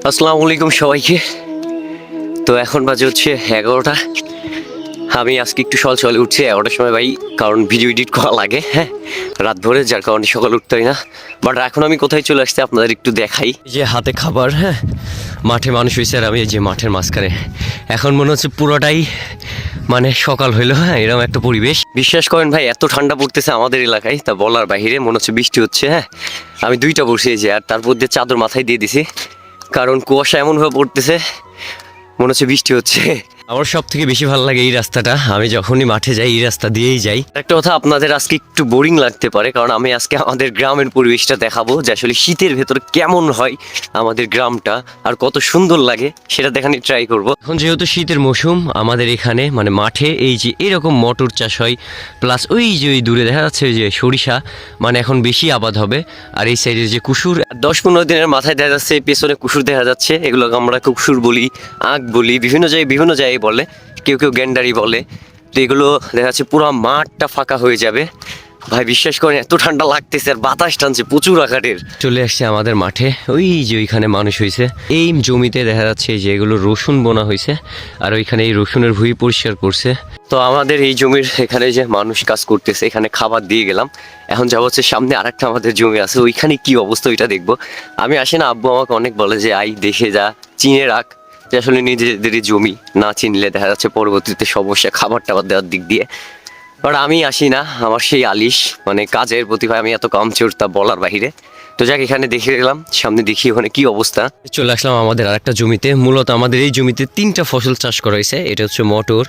আসসালামু আলাইকুম সবাইকে। তো এখন বাজে হচ্ছে এগারোটা। আমি আজকে একটু সকাল সকালে উঠছি এগারোটার সময় ভাই কারণ ভিডিও এডিট করা লাগে হ্যাঁ? রাত ভরে যার কারণে সকালে উঠতে হয় না। বাট এখন আমি কোথায় চলে আসছি আপনাদের একটু দেখাই। যে হাতে খাবার হ্যাঁ? মাঠে মানুষ হয়েছে আর আমি এই যে মাঠের মাঝখানে। এখন মনে হচ্ছে পুরোটাই মানে সকাল হইল হ্যাঁ? এরকম একটা পরিবেশ। বিশ্বাস করেন ভাই এত ঠান্ডা পড়তেছে আমাদের এলাকায় তা বলার বাইরে মনে হচ্ছে বৃষ্টি হচ্ছে হ্যাঁ? আমি দুইটা বসিয়েছি আর তারপর দিয়ে চাদর মাথায় দিয়ে দিছি। কারণ কুয়াশা এমনভাবে পড়তেছে মনে হচ্ছে বৃষ্টি হচ্ছে। আমার সব থেকে বেশি ভালো লাগে এই রাস্তাটা। আমি যখনই মাঠে যাই, এই রাস্তা দিয়েই যাই। একটা কথা, আপনাদের আজকে একটু বোরিং লাগতে পারে, কারণ আমি আজকে আমাদের গ্রামের পরিবেশটা দেখাবো যে আসলে শীতের ভেতর কেমন হয় আমাদের গ্রামটা, আর কত সুন্দর লাগে, সেটা দেখানি ট্রাই করব। এখন যেহেতু শীতের মৌসুম, আমাদের এখানে মানে মাঠে এই যে এরকম মটর চাষ হয় প্লাস ওই যে ওই দূরে দেখা যাচ্ছে যে সরিষা মানে এখন বেশি আবাদ হবে, আর এই সাইডে যে কুসুর, দশ পনেরো দিনের মাথায় দেখা যাচ্ছে, পেছনে কুসুর দেখা যাচ্ছে, এগুলোকে আমরা কুসুর বলি, আখ বলি, বিভিন্ন জায়গায় বিভিন্ন জায়গায় বলে, কেউ কেউ গ্যান্ডারি বলে, তো এগুলো দেখা যাচ্ছে পুরো মাঠটা ফাঁকা হয়ে যাবে। ভাই বিশ্বাস করেন, এত ঠান্ডা লাগতেছে আর বাতাস টানছে প্রচুর আকারের। চলে আসছে আমাদের মাঠে, ওই যে ওইখানে মানুষ হয়েছে। এই জমিতে দেখা যাচ্ছে যে এগুলো রসুন বোনা হয়েছে, আর ওইখানে এই রসুনের ভুঁই পরিষ্কার করছে। তো আমাদের এই জমির এখানে যে মানুষ কাজ করতেছে, এখানে খাবার দিয়ে গেলাম। এখন যা হচ্ছে সামনে আরেকটা আমাদের জমি আছে, ওইখানে কি অবস্থা ওইটা দেখব। আমি আসি না, আব্বু আমাকে অনেক বলে যে, আই, দেখে যা, চিনে রাখ। যে আসলে নিজেদেরই জমি না চিনলে দেখা যাচ্ছে পরবর্তীতে সমস্যা খাবার টাবার দেওয়ার দিক দিয়ে। বাট আমি আসি না আমার সেই আলিশ মানে কাজের প্রতি ভাই আমি এত কাম চড়তা বলার বাহিরে। তো যাক এখানে দেখে গেলাম সামনে দেখি ওখানে কি অবস্থা। চলে আসলাম আমাদের আরেকটা জমিতে মূলত আমাদের এই জমিতে তিনটা ফসল চাষ করা হয়েছে এটা হচ্ছে মটর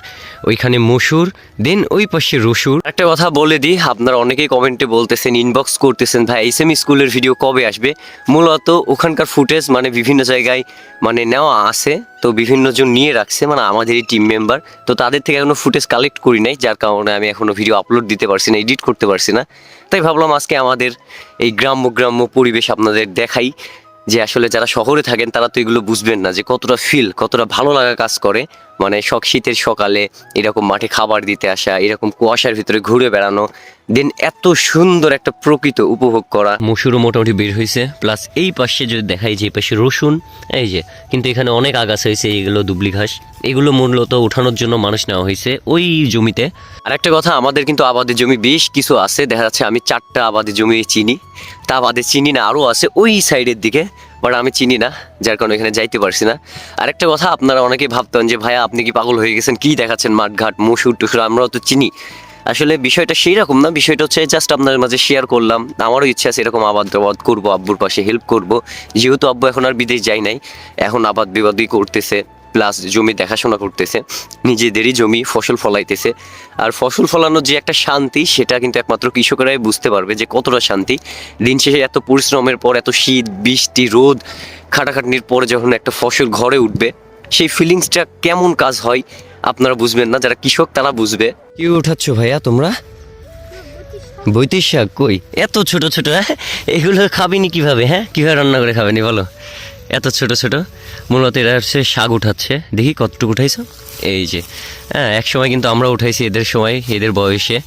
ওইখানে মসুর দেন ওই পাশে রসুর একটা কথা বলে দিই আপনারা অনেকেই কমেন্টে বলতেছেন ইনবক্স করতেছেন ভাই এস এম স্কুলের ভিডিও কবে আসবে? মূলত ওখানকার ফুটেজ মানে বিভিন্ন জায়গায় মানে নেওয়া আছে। তো বিভিন্ন জন নিয়ে রাখছে মানে আমাদের এই টিম মেম্বার তো তাদের থেকে এখনও ফুটেজ কালেক্ট করি নাই, যার কারণে আমি এখনও ভিডিও আপলোড দিতে পারছি না এডিট করতে পারছি না। তাই ভাবলাম আজকে আমাদের এই গ্রাম্য গ্রাম্য পরিবেশ আপনাদের দেখাই। যে আসলে যারা শহরে থাকেন তারা তো এগুলো বুঝবেন না যে কতটা ফিল কতটা ভালো লাগা কাজ করে। মানে শখ শীতের সকালে এরকম মাঠে খাবার দিতে আসা এরকম কুয়াশার ভিতরে ঘুরে বেড়ানো দেন এত সুন্দর একটা প্রকৃত উপভোগ করা। মসুরও মোটামুটি বের হয়েছে প্লাস এই পাশে যদি দেখাই যে এই পাশে রসুন এই যে কিন্তু এখানে অনেক আগাছা হয়েছে এইগুলো দুবলি ঘাস এগুলো মূলত ওঠানোর জন্য মানুষ নেওয়া হয়েছে ওই জমিতে। আর একটা কথা আমাদের কিন্তু আবাদের জমি বেশ কিছু আছে দেখা যাচ্ছে আমি চারটা আবাদের জমি চিনি। তা বাদে চিনি না, আরও আছে ওই সাইডের দিকে, বাট আমি চিনি না, যার কারণে এখানে যাইতে পারছি না। আরেকটা কথা, আপনারা অনেকেই ভাবতেন যে, ভাইয়া, আপনি কি পাগল হয়ে গেছেন? কি দেখাচ্ছেন মাঠঘাট, মসুর টুসুর? আমরাও তো চিনি। আসলে বিষয়টা সেই রকম না, বিষয়টা হচ্ছে জাস্ট আপনাদের মাঝে শেয়ার করলাম। আমারও ইচ্ছা আছে এরকম আবাদ টাবাদ করব, আব্বুর পাশে হেল্প করব। যেহেতু আব্বু এখন আর বিদেশ যাই নাই, এখন আবাদ বিবাদই করতেছে। প্লাস জমি দেখাশোনা করতেছে, নিজেদেরই জমি, ফসল ফলাইতেছে। আর ফসল ফলানোর যে একটা শান্তি, সেটা কিন্তু একমাত্র কৃষকেরাই বুঝতে পারবে যে কতটা শান্তি। দিন শেষে এত পরিশ্রমের পর, এত শীত, বৃষ্টি, রোদ, খাটাখাটনির পরে যখন একটা ফসল ঘরে উঠবে, সেই ফিলিংসটা কেমন কাজ হয়, আপনারা বুঝবেন না, যারা কৃষক তারা বুঝবে। কি উঠাচ্ছ ভাইয়া তোমরা? বৈতির শাক কই? এত ছোট ছোট হ্যাঁ? এগুলো খাবিনি কীভাবে হ্যাঁ? কীভাবে রান্না করে খাবেনি বলো? এত ছোট ছোট। মূলত এরা হচ্ছে শাক উঠাচ্ছে। দেখি কতটুকু উঠাইছো? এই যে। হ্যাঁ এক সময় কিন্তু আমরা উঠাইছি এদের সময় এদের বয়সে।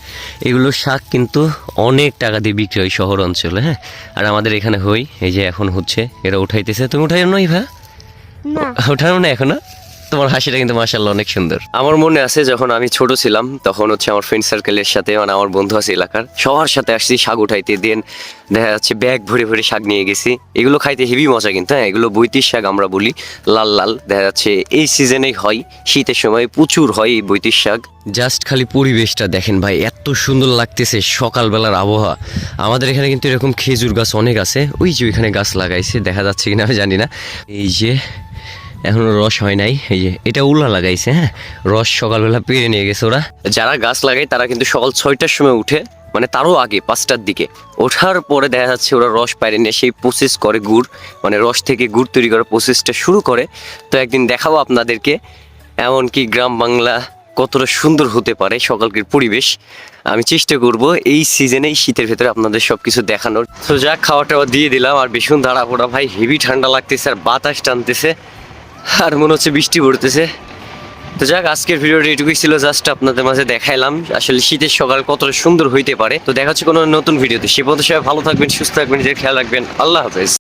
এগুলো শাক কিন্তু অনেক টাকা দিয়ে বিক্রি হয় শহর অঞ্চলে হ্যাঁ? আর আমাদের এখানে হই এই যে এখন হচ্ছে এরা উঠাইতেছে। তুমি উঠাই নই ভা ওঠানো না এখনও? তোমার হাসিটা কিন্তু মাসাল্লাহ অনেক সুন্দর। আমার মনে আছে যখন আমি ছোট ছিলাম, তখন হচ্ছে আমার ফ্রেন্ড সার্কেলের সাথে মানে আমার বন্ধু আছে এলাকার, সবার সাথে আসছি শাক উঠাইতে। দেন দেখা যাচ্ছে ব্যাগ ভরে ভরে শাক নিয়ে গেছি। এগুলো খাইতে হেভি মজা কিন্তু হ্যাঁ? এগুলো বৈতির শাক আমরা বলি, লাল লাল। দেখা যাচ্ছে এই সিজনেই হয়, শীতের সময় প্রচুর হয় এই বৈতির শাক। জাস্ট খালি পরিবেশটা দেখেন ভাই, এত সুন্দর লাগতেছে সকালবেলার আবহাওয়া। আমাদের এখানে কিন্তু এরকম খেজুর গাছ অনেক আছে। ওই যে ওইখানে গাছ লাগাইছে, দেখা যাচ্ছে কিনা আমি জানি না। এই যে এখনও রস হয় নাই। এই যে, এটা উল্লা লাগাইছে হ্যাঁ? রস সকালবেলা পেরে নিয়ে গেছে ওরা। যারা গাছ লাগায়, তারা কিন্তু সকাল ছয়টার সময় উঠে মানে তারও আগে, পাঁচটার দিকে। ওঠার পরে দেখা যাচ্ছে ওরা রস পাইরে নিয়ে সেই প্রসেস করে গুড়। মানে রস থেকে গুড় তৈরি করার প্রসেসটা শুরু করে। তো একদিন দেখাবো আপনাদেরকে, এমনকি গ্রাম বাংলা কতটা সুন্দর হতে পারে সকালকের পরিবেশ। আমি চেষ্টা করব এই সিজনে শীতের ভেতরে আপনাদের সব কিছু দেখানোর। তো যা খাওয়া টাওয়া দিয়ে দিলাম, আর ভীষণ দাঁড়া ভাই, হেভি ঠান্ডা লাগতেছে আর বাতাস টানতেছে। আর মনে হচ্ছে বৃষ্টি পড়তেছে। তো যাক, আজকের ভিডিওটা এটুকুই ছিল জাস্ট আপনাদের মাঝে দেখাইলাম। আসলে শীতের সকাল কতটা সুন্দর হইতে পারে। তো দেখা হচ্ছে কোনো নতুন ভিডিওতে। সে পর্যন্ত সবাই ভালো থাকবেন, সুস্থ থাকবেন, নিজের খেয়াল রাখবেন। আল্লাহ হাফেজ।